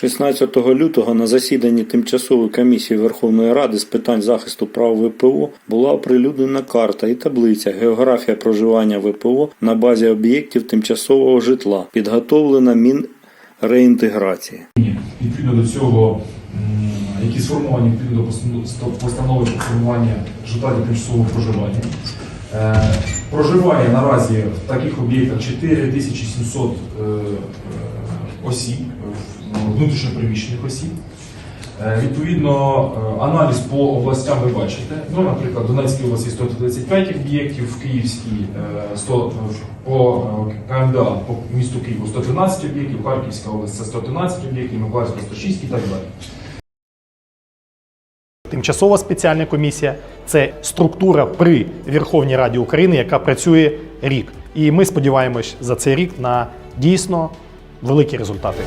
16 лютого на засіданні Тимчасової комісії Верховної Ради з питань захисту прав ВПО була оприлюднена карта і таблиця Географія проживання ВПО на базі об'єктів тимчасового житла, підготовлена Мінреінтеграції. відповідно до цього, які сформовані відповідно до постанови про формування житла для тимчасового проживання. Е, Проживає наразі в таких об'єктах 4700 е, е, осіб, внутрішньопереміщених осіб. Е, Відповідно, е, аналіз по областям ви бачите. Ну, наприклад, Донецькій області 135 об'єктів, в Київській е, 100, по е, КМДА по місту Києву 113 об'єктів, Харківська область це 113 об'єктів, Миколаївська 106 і так далі. Тимчасова спеціальна комісія це структура при Верховній Раді України, яка працює рік. І ми сподіваємось за цей рік на дійсно великі результати.